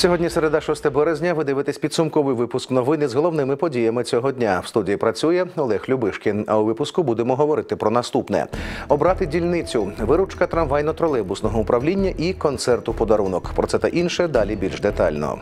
Сьогодні середа 6 березня. Ви дивитесь підсумковий випуск новини з головними подіями цього дня. В студії працює Олег Любишкін. А у випуску будемо говорити про наступне: обрати дільницю, виручка трамвайно-тролейбусного управління і концерт у подарунок. Про це та інше далі більш детально.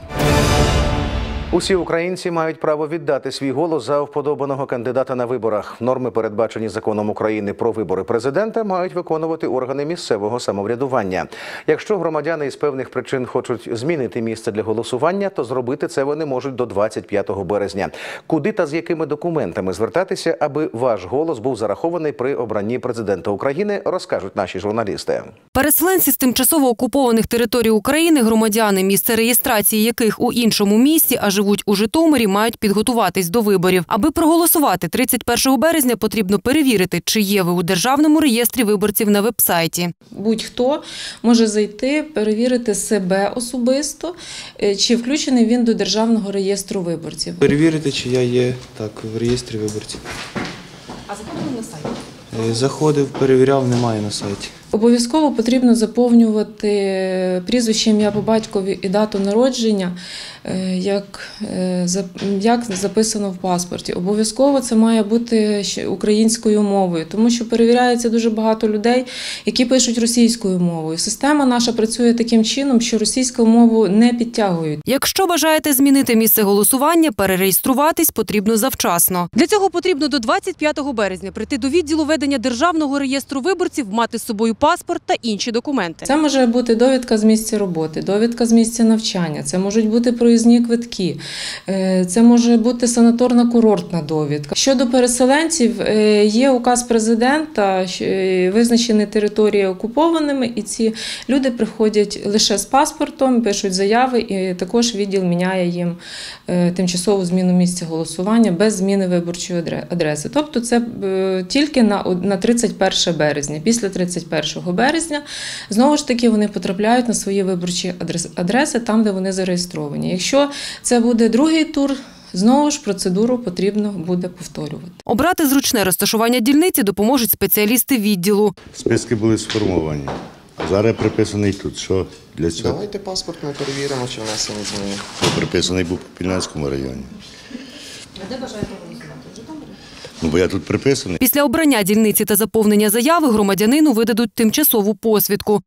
Усі українці мають право віддати свій голос за вподобаного кандидата на виборах. Норми, передбачені законом України про вибори президента, мають виконувати органи місцевого самоврядування. Якщо громадяни із певних причин хочуть змінити місце для голосування, то зробити це вони можуть до 25 березня. Куди та з якими документами звертатися, аби ваш голос був зарахований при обранні президента України, розкажуть наші журналісти. Переселенці з тимчасово окупованих територій України, громадяни, місце реєстрації яких у іншому місті, а живуть у Житомирі, мають підготуватись до виборів. Аби проголосувати 31 березня, потрібно перевірити, чи є ви у державному реєстрі виборців на вебсайті. Будь-хто може зайти, перевірити себе особисто, е, чи включений він до державного реєстру виборців. Перевірити, чи я є так в реєстрі виборців. А заходили на сайт? Е, Заходив, перевіряв, немає на сайті. Обов'язково потрібно заповнювати прізвище, ім'я по батькові і дату народження, е, як, е, як записано в паспорті. Обов'язково це має бути українською мовою, тому що перевіряється дуже багато людей, які пишуть російською мовою. Система наша працює таким чином, що російську мову не підтягують. Якщо бажаєте змінити місце голосування, перереєструватись потрібно завчасно. Для цього потрібно до 25 березня прийти до відділу ведення державного реєстру виборців, мати з собою паспорт та інші документи. Це може бути довідка з місця роботи, довідка з місця навчання, це можуть бути проїзні квитки, е, це може бути санаторна-курортна довідка. Щодо переселенців, е, є указ президента, е, визначені території окупованими, і ці люди приходять лише з паспортом, пишуть заяви, і також відділ міняє їм тимчасову зміну місця голосування без зміни виборчої адреси. Тобто це тільки на, 31 березня. Після 31 березня знову ж таки вони потрапляють на свої виборчі адреси там, де вони зареєстровані. Якщо це буде другий тур, знову ж процедуру потрібно буде повторювати. Обрати зручне розташування дільниці допоможуть спеціалісти відділу. Списки були сформовані. А зараз приписаний тут. Що для цього? Давайте паспорт ми перевіримо, чи внесені зміни. Приписаний був по Пільнянському районі. А де бажаєте голосувати? Ну, бо я тут приписаний. Після обрання дільниці та заповнення заяви громадянину видадуть тимчасову посвідку.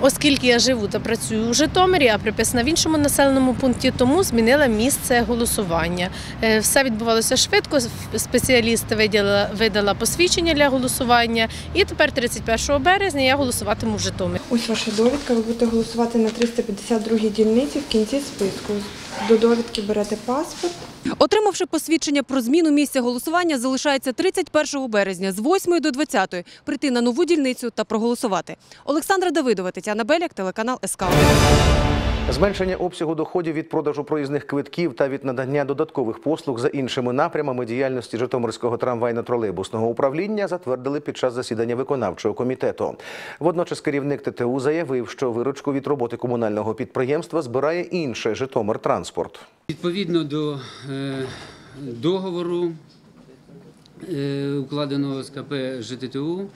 Оскільки я живу та працюю у Житомирі, а приписана в іншому населеному пункті, тому змінила місце голосування. Е, Все відбувалося швидко. Спеціаліст виділа, видала посвідчення для голосування, і тепер, 31 березня, я голосуватиму в Житомирі. Ось ваша довідка. Ви будете голосувати на 352 дільниці в кінці списку. До довідки берете паспорт. Отримавши посвідчення про зміну місця голосування, залишається 31 березня з 8 до 20 прийти на нову дільницю та проголосувати. Олександра Давидова, Тетяна Беляк, телеканал СК. Зменшення обсягу доходів від продажу проїзних квитків та від надання додаткових послуг за іншими напрямами діяльності Житомирського трамвайно-тролейбусного управління затвердили під час засідання виконавчого комітету. Водночас керівник ТТУ заявив, що виручку від роботи комунального підприємства збирає інше Житомиртранспорт. Відповідно до е, договору, е, укладеного з КП ЖТТУ,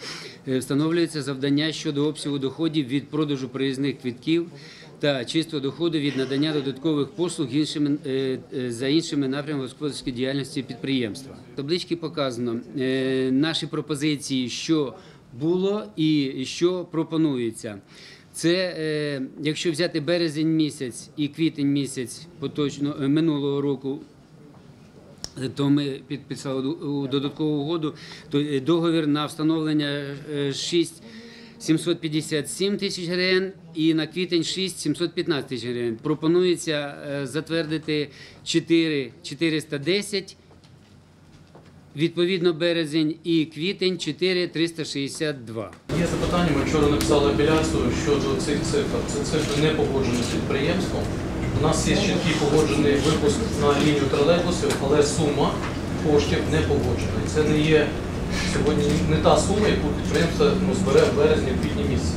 е, встановлюється завдання щодо обсягу доходів від продажу проїзних квитків та чистого доходу від надання додаткових послуг іншими, е, е, за іншими напрямами господарської діяльності підприємства. В табличці показано е, наші пропозиції, що було і що пропонується. Це якщо взяти березень місяць і квітень місяць поточно минулого року. То ми підписали додаткову угоду. То договір на встановлення е, 6 757 тисяч гривень і на квітень 6 715 тисяч гривень. Пропонується е, затвердити 4 410 Відповідно, березень і квітень 4362. Є запитання, ми вчора написали апеляцію щодо цих цифр. Це цифри не погоджені з підприємством. У нас є чіткий погоджений випуск на лінію тролейбусів, але сума коштів не погоджена. Це не є сьогодні не та сума, яку підприємство ну, збере в березні, в квітні місяці.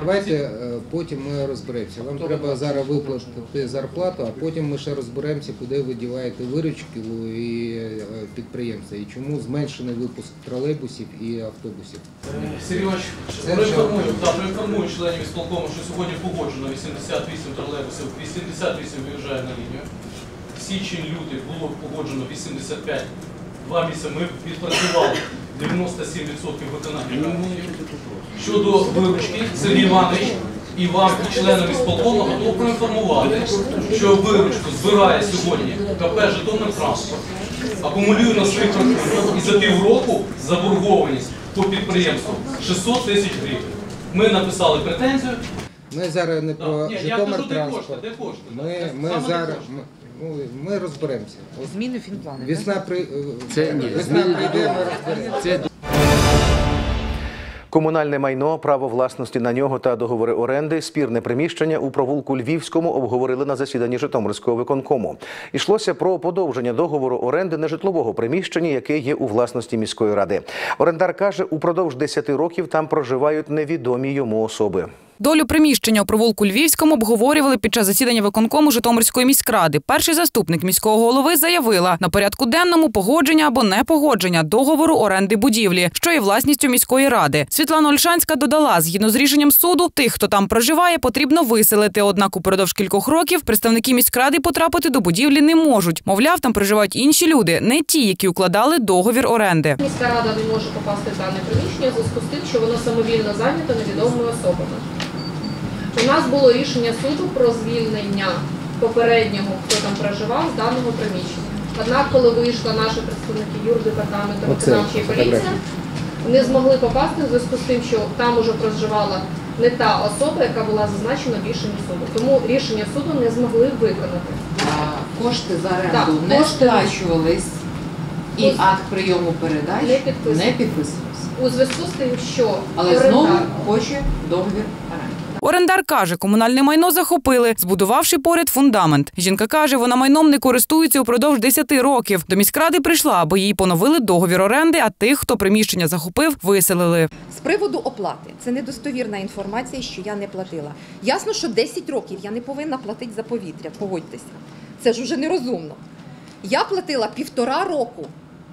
Давайте е, потім ми розберемося. Вам треба зараз виплатити зарплату, а потім ми ще розберемося, куди ви діваєте виручки і е, підприємства, і чому зменшений випуск тролейбусів і автобусів. Проінформую, да, проінформую членів ісполкому, що сьогодні погоджено 88 тролейбусів, 88 виїжджає на лінію. Січень-лютий було погоджено 85. Два місяці ми відпрацювали 97% виконання. Щодо виручки, Сергій Іванович і вам, і членам ісполкому готов проінформувати, що виручку збирає сьогодні КП «Житомир транспорт», акумулює на своїх рахунках і за півроку заборгованість по підприємству 600 тисяч гривень. Ми написали претензію. Ми зараз не про Ні, я кажу, Житомир де транспорт. кошти, де кошти? Ми, ми зараз ми, ну, ми розберемося. Зміни фінплани. Весна при е, Це ні, весна прийде, ми розберемося. Це Комунальне майно, право власності на нього та договори оренди, спірне приміщення у провулку Львівському обговорили на засіданні Житомирського виконкому. Ішлося про подовження договору оренди нежитлового приміщення, яке є у власності міської ради. Орендар каже, упродовж 10 років там проживають невідомі йому особи. Долю приміщення у провулку Львівському обговорювали під час засідання виконкому Житомирської міськради. Перший заступник міського голови заявила на порядку денному погодження або непогодження договору оренди будівлі, що є власністю міської ради. Світлана Ольшанська додала, згідно з рішенням суду, тих, хто там проживає, потрібно виселити. Однак упродовж кількох років представники міськради потрапити до будівлі не можуть. Мовляв, там проживають інші люди, не ті, які укладали договір оренди. Міська рада не може попасти в дане приміщення зв'язку з тим, що воно самовільно зайнято невідомими особами. У нас було рішення суду про звільнення попереднього, хто там проживав з даного приміщення. Однак, коли вийшла наші представники юрдепартаменту виконавчої поліції, не змогли попасти в зв'язку з тим, що там уже проживала не та особа, яка була зазначена в рішенні суду. Тому рішення суду не змогли виконати. А кошти за оренду Так, не кошти- сплачувались і Ось. акт прийому передач не підписувався. У зв'язку з тим, що Але знову хоче договір оренди. Орендар каже, комунальне майно захопили, збудувавши поряд фундамент. Жінка каже, вона майном не користується упродовж 10 років. До міськради прийшла, аби їй поновили договір оренди, а тих, хто приміщення захопив, виселили. З приводу оплати це недостовірна інформація, що я не платила. Ясно, що 10 років я не повинна платити за повітря. Погодьтеся, це ж уже нерозумно. Я платила півтора року.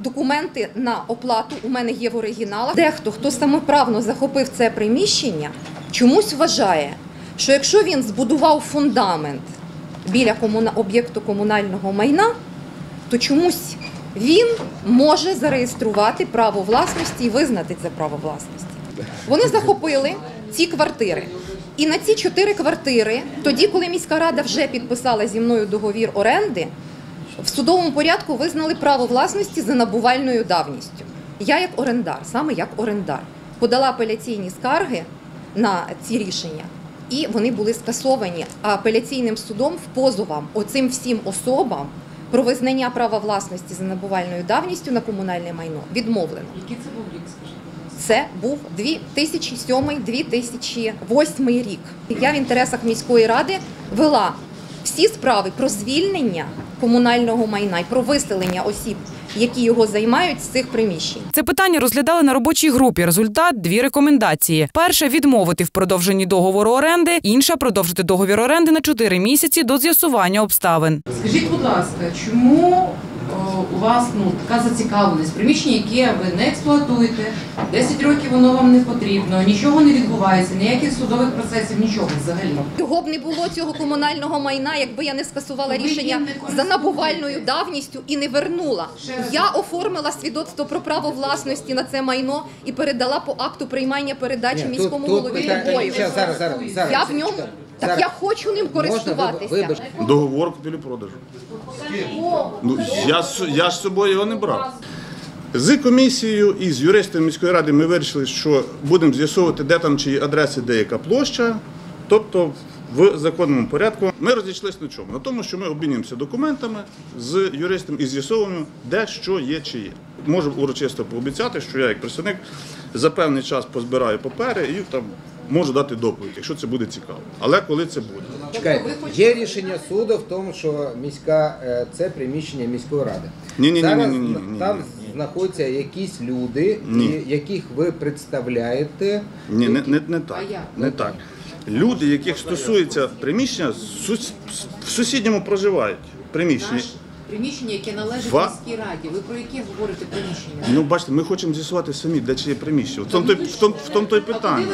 Документи на оплату у мене є в оригіналах. Дехто, хто самоправно захопив це приміщення, чомусь вважає, що якщо він збудував фундамент біля комуна... об'єкту комунального майна, то чомусь він може зареєструвати право власності і визнати це право власності. Вони захопили ці квартири. І на ці чотири квартири, тоді, коли міська рада вже підписала зі мною договір оренди, в судовому порядку визнали право власності за набувальною давністю. Я як орендар, саме як орендар, подала апеляційні скарги на ці рішення, і вони були скасовані апеляційним судом в позовам оцим всім особам про визнання права власності за набувальною давністю на комунальне майно відмовлено. Який це був рік, скажіть? Це був 2007-2008 рік. Я в інтересах міської ради вела всі справи про звільнення комунального майна і про виселення осіб, які його займають з цих приміщень. Це питання розглядали на робочій групі. Результат дві рекомендації: перша відмовити в продовженні договору оренди, інша продовжити договір оренди на 4 місяці до з'ясування обставин. Скажіть, будь ласка, чому у вас ну така зацікавленість? Приміщення, яке ви не експлуатуєте, 10 років воно вам не потрібно, нічого не відбувається, ніяких судових процесів, нічого взагалі. Його б не було цього комунального майна, якби я не скасувала Ви рішення не за набувальною давністю і не вернула. Ще раз. Я оформила свідоцтво про право власності на це майно і передала по акту приймання передачі Ні, міському тут голові питання- Дубою. Зараз, зараз, зараз. Я в ньому так Зараз. я хочу ним Можна, користуватися. вибач- Договор купівлі-продажу. Ну, я, я ж з собою його не брав. З комісією і з юристами міської ради ми вирішили, що будемо з'ясовувати, де там чиї адреси, де яка площа. Тобто в законному порядку ми розійшлися на чому? На тому, що ми обмінюємося документами з юристом і з'ясовуємо, де що є, чи є. Можу урочисто пообіцяти, що я як представник за певний час позбираю папери і там можу дати доповідь, якщо це буде цікаво. Але коли це буде? Чекайте, є рішення суду в тому, що міська е, це приміщення міської ради. Ні-ні-ні-ні-ні-ні. Зараз там знаходяться якісь люди, Ні. і- яких ви представляєте. Ні, не, не, не так. Як? Не так. люди, яких стосується приміщення, сус- в сусідньому проживають приміщенні. Приміщення, яке належить Ва- міській раді. Ви про яке говорите приміщення? Ну, бачите, ми хочемо з'ясувати самі, де чиє приміщення. В тому той, в тому, в тому той питання.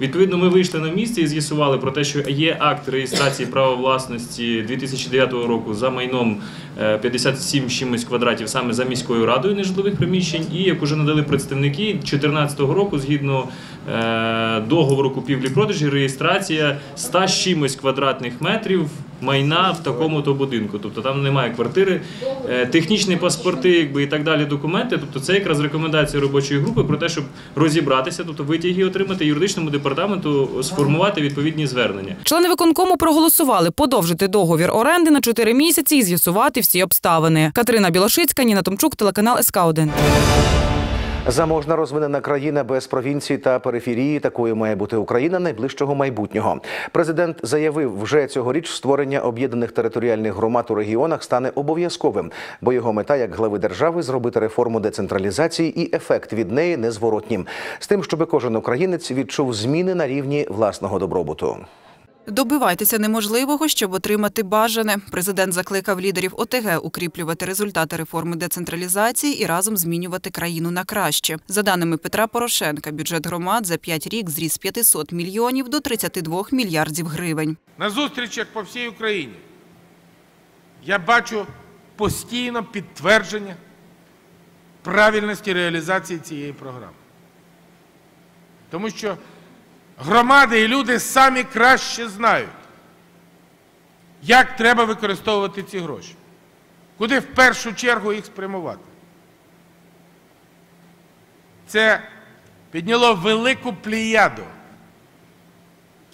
Відповідно, ми вийшли на місце і з'ясували про те, що є акт реєстрації права власності 2009 року за майном е, 57 з чимось квадратів саме за міською радою нежитлових приміщень. І як уже надали представники 2014 року, згідно е, договору купівлі-продажі, реєстрація 100 з чимось квадратних метрів майна в такому-то будинку. Тобто там немає квартири, е, технічні паспорти, якби і так далі, документи. Тобто це якраз рекомендація робочої групи про те, щоб розібратися, тобто витяги отримати юридичному департаменту, сформувати відповідні звернення. Члени виконкому проголосували подовжити договір оренди на 4 місяці і з'ясувати всі обставини. Катерина Білошицька, Ніна Томчук, телеканал СК 1 Заможна розвинена країна без провінцій та периферії. Такою має бути Україна найближчого майбутнього. Президент заявив, вже цьогоріч створення об'єднаних територіальних громад у регіонах стане обов'язковим, бо його мета як глави держави зробити реформу децентралізації і ефект від неї незворотнім, з тим, щоб кожен українець відчув зміни на рівні власного добробуту. Добивайтеся неможливого, щоб отримати бажане. Президент закликав лідерів ОТГ укріплювати результати реформи децентралізації і разом змінювати країну на краще. За даними Петра Порошенка, бюджет громад за 5 рік зріс з 500 мільйонів до 32 мільярдів гривень. На зустрічах по всій Україні я бачу постійно підтвердження правильності реалізації цієї програми. Тому що громади і люди самі краще знають, як треба використовувати ці гроші, куди в першу чергу їх спрямувати. Це підняло велику плеяду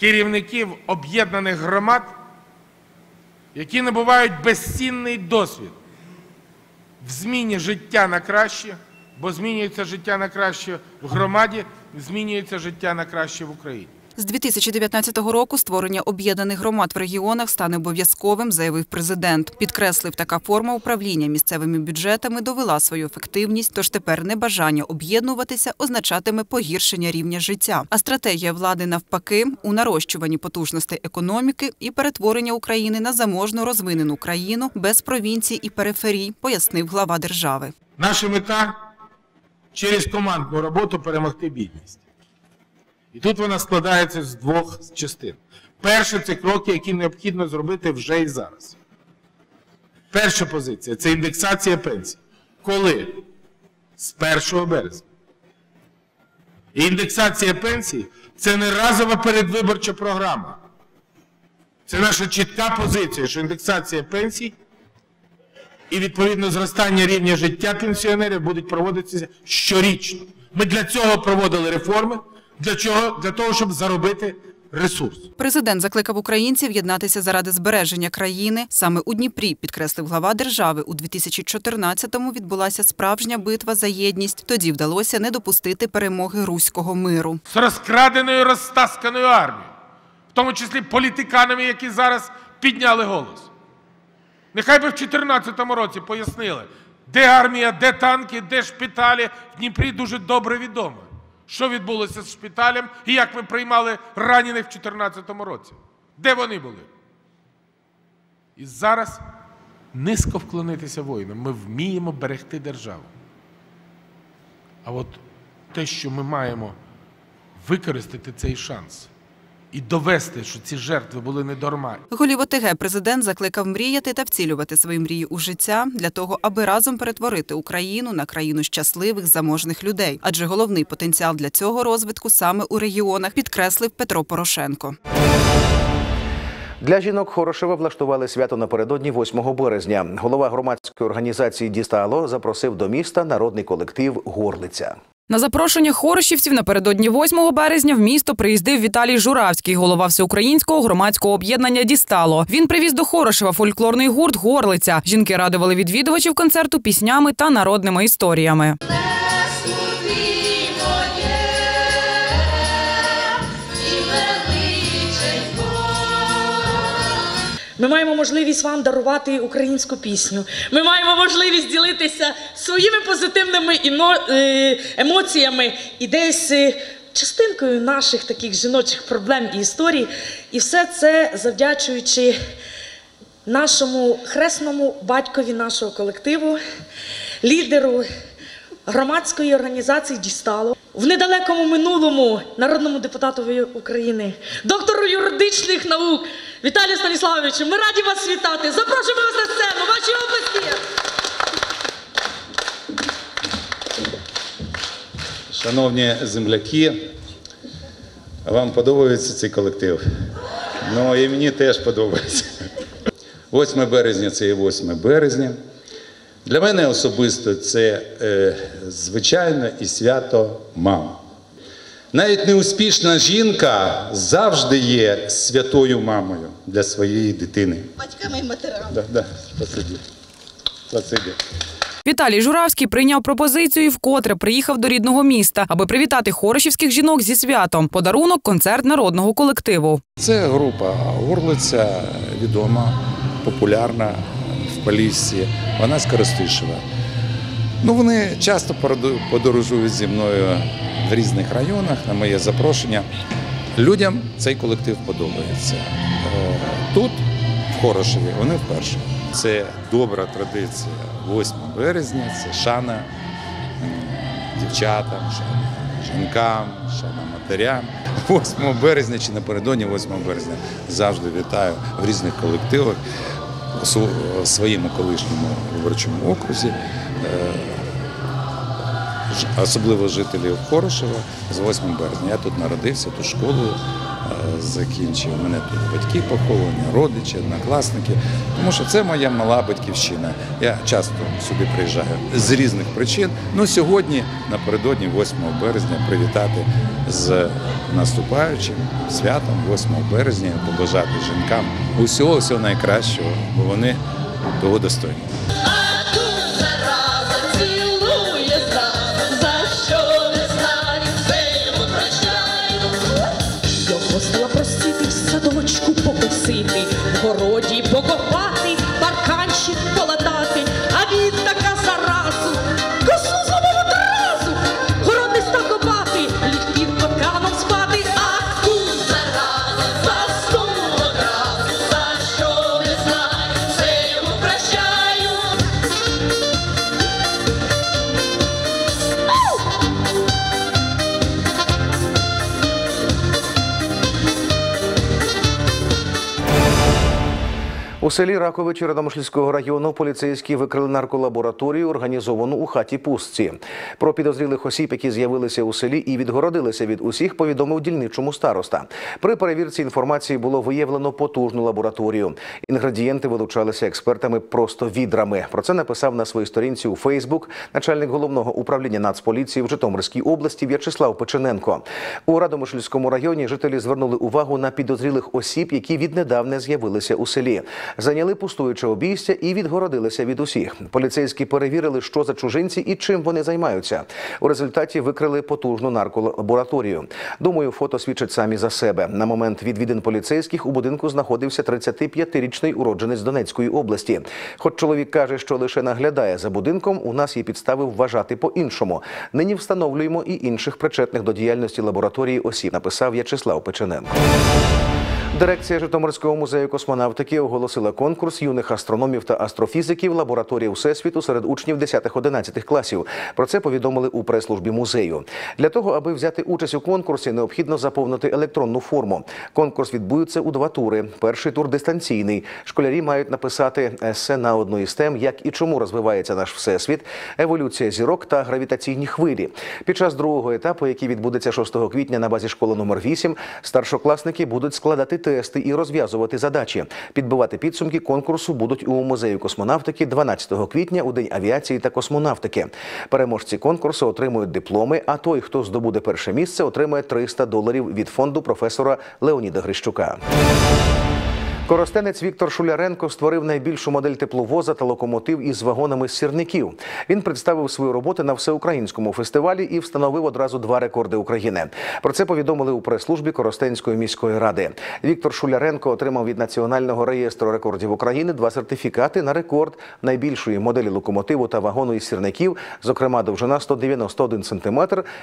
керівників об'єднаних громад, які набувають безцінний досвід в зміні життя на краще, бо змінюється життя на краще в громаді, змінюється життя на краще в Україні. З 2019 року створення об'єднаних громад в регіонах стане обов'язковим, заявив президент. Підкреслив, така форма управління місцевими бюджетами довела свою ефективність, тож тепер небажання об'єднуватися означатиме погіршення рівня життя. А стратегія влади навпаки у нарощуванні потужностей економіки і перетворення України на заможну розвинену країну без провінцій і периферій, пояснив глава держави. Наша мета через командну роботу перемогти бідність. І тут вона складається з двох частин. Перше це кроки, які необхідно зробити вже і зараз. Перша позиція це індексація пенсій. Коли? З 1 березня. І індексація пенсій це не разова передвиборча програма. Це наша чітка позиція, що індексація пенсій і відповідно зростання рівня життя пенсіонерів будуть проводитися щорічно. Ми для цього проводили реформи. Для чого? Для того, щоб заробити ресурс. Президент закликав українців єднатися заради збереження країни. Саме у Дніпрі, підкреслив глава держави, у 2014-му відбулася справжня битва за єдність. Тоді вдалося не допустити перемоги руського миру. З розкраденою розтасканою армією, в тому числі політиканами, які зараз підняли голос. Нехай би в 2014 році пояснили, де армія, де танки, де шпиталі. В Дніпрі дуже добре відомо. Що відбулося з шпиталем і як ми приймали ранених в 2014 році? Де вони були? І зараз низько вклонитися воїнам. Ми вміємо берегти державу. А от те, що ми маємо використати цей шанс і довести, що ці жертви були не дарма. Голів ОТГ президент закликав мріяти та вцілювати свої мрії у життя для того, аби разом перетворити Україну на країну щасливих заможних людей. Адже головний потенціал для цього розвитку саме у регіонах, підкреслив Петро Порошенко. Для жінок Хорошева влаштували свято напередодні 8 березня. Голова громадської організації Дістало запросив до міста народний колектив Горлиця. На запрошення Хорошівців напередодні 8 березня в місто приїздив Віталій Журавський, голова всеукраїнського громадського об'єднання Дістало. Він привіз до Хорошева фольклорний гурт Горлиця. Жінки радували відвідувачів концерту піснями та народними історіями. Ми маємо можливість вам дарувати українську пісню. Ми маємо можливість ділитися своїми позитивними е, емоціями і десь е, частинкою наших таких жіночих проблем і історій. І все це завдячуючи нашому хресному батькові нашого колективу, лідеру громадської організації Дістало в недалекому минулому народному депутатові України, доктору юридичних наук Віталію Станіславовичу. Ми раді вас вітати. Запрошуємо вас на сцену. Ваші області. Шановні земляки, вам подобається цей колектив? Ну і мені теж подобається. 8 березня це і 8 березня. Для мене особисто це е, звичайно і свято мам. Навіть неуспішна жінка завжди є святою мамою для своєї дитини. Батьками і матерами. Да, да, спасибі. Спасибі. Віталій Журавський прийняв пропозицію і вкотре приїхав до рідного міста, аби привітати хорошівських жінок зі святом. Подарунок концерт народного колективу. Це група Горлиця, відома, популярна в Поліссі. Вона з Коростишева. Ну, вони часто подорожують зі мною в різних районах на моє запрошення. Людям цей колектив подобається. Е, Тут, в Хорошеві, вони вперше. Це добра традиція 8 березня, це шана дівчатам, шана жінкам, шана матерям. 8 березня чи напередодні 8 березня завжди вітаю в різних колективах своєму колишньому виборчому окрузі. Е, Особливо жителів Хорошева з 8 березня. Я тут народився, тут школу е, закінчив. У мене тут батьки поховані, родичі, однокласники. Тому що це моя мала батьківщина. Я часто сюди приїжджаю з різних причин. Ну сьогодні, напередодні 8 березня, привітати з наступаючим святом 8 березня, побажати жінкам усього всього найкращого, бо вони того достойні. Городі покопати, барканщик полатати, селі Раковичі Радомишльського району поліцейські викрили нарколабораторію, організовану у хаті пустці. Про підозрілих осіб, які з'явилися у селі і відгородилися від усіх, повідомив дільничому староста. При перевірці інформації було виявлено потужну лабораторію. Інгредієнти вилучалися експертами просто відрами. Про це написав на своїй сторінці у Фейсбук начальник головного управління Нацполіції в Житомирській області В'ячеслав Печененко. У Радомишльському районі жителі звернули увагу на підозрілих осіб, які віднедавна з'явилися у селі. Зайняли пустуюче обійстя і відгородилися від усіх. Поліцейські перевірили, що за чужинці і чим вони займаються. У результаті викрили потужну нарколабораторію. Думаю, фото свідчать самі за себе. На момент відвідин поліцейських у будинку знаходився 35-річний уродженець Донецької області. Хоч чоловік каже, що лише наглядає за будинком, у нас є підстави вважати по-іншому. Нині встановлюємо і інших причетних до діяльності лабораторії осіб, написав В'ячеслав Печененко. Дирекція Житомирського музею космонавтики оголосила конкурс юних астрономів та астрофізиків лабораторії Всесвіту серед учнів 10-11 класів. Про це повідомили у прес-службі музею. Для того, аби взяти участь у конкурсі, необхідно заповнити електронну форму. Конкурс відбудеться у два тури. Перший тур дистанційний. Школярі мають написати есе на одну із тем, як і чому розвивається наш всесвіт, еволюція зірок та гравітаційні хвилі. Під час другого етапу, який відбудеться 6 квітня на базі школи номер 8, старшокласники будуть складати тести і розв'язувати задачі. Підбивати підсумки конкурсу будуть у музею космонавтики 12 квітня у день авіації та космонавтики. Переможці конкурсу отримують дипломи. А той, хто здобуде перше місце, отримає 300 доларів від фонду професора Леоніда Грищука. Коростенець Віктор Шуляренко створив найбільшу модель тепловоза та локомотив із вагонами з сірників. Він представив свою роботу на всеукраїнському фестивалі і встановив одразу два рекорди України. Про це повідомили у прес-службі Коростенської міської ради. Віктор Шуляренко отримав від Національного реєстру рекордів України два сертифікати на рекорд найбільшої моделі локомотиву та вагону із сірників, зокрема довжина 191 см,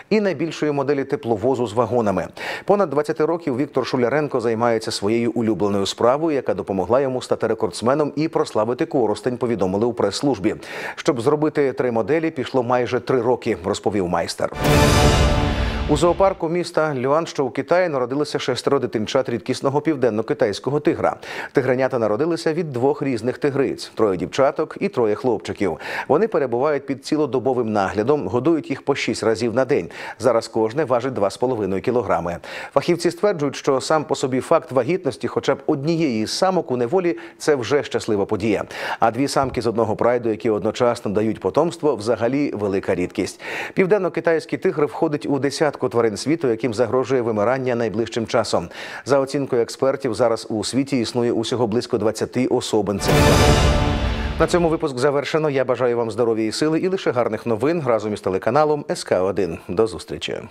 і найбільшої моделі тепловозу з вагонами. Понад 20 років Віктор Шуляренко займається своєю улюбленою справою, яка допомогла йому стати рекордсменом і прославити Коростень. Повідомили у прес-службі. Щоб зробити три моделі, пішло майже три роки, розповів майстер. У зоопарку міста Люан, що у Китаї, народилося шестеро дитинчат рідкісного південно-китайського тигра. Тигренята народилися від двох різних тигриць: троє дівчаток і троє хлопчиків. Вони перебувають під цілодобовим наглядом, годують їх по шість разів на день. Зараз кожне важить 2,5 кілограми. Фахівці стверджують, що сам по собі факт вагітності, хоча б однієї із самок у неволі, це вже щаслива подія. А дві самки з одного прайду, які одночасно дають потомство, взагалі велика рідкість. Південно-китайський тигр входить у десятку тварин світу, яким загрожує вимирання найближчим часом. За оцінкою експертів, зараз у світі існує усього близько 20 особин. На цьому випуск завершено. Я бажаю вам здоров'я і сили і лише гарних новин разом із телеканалом СК 1 До зустрічі.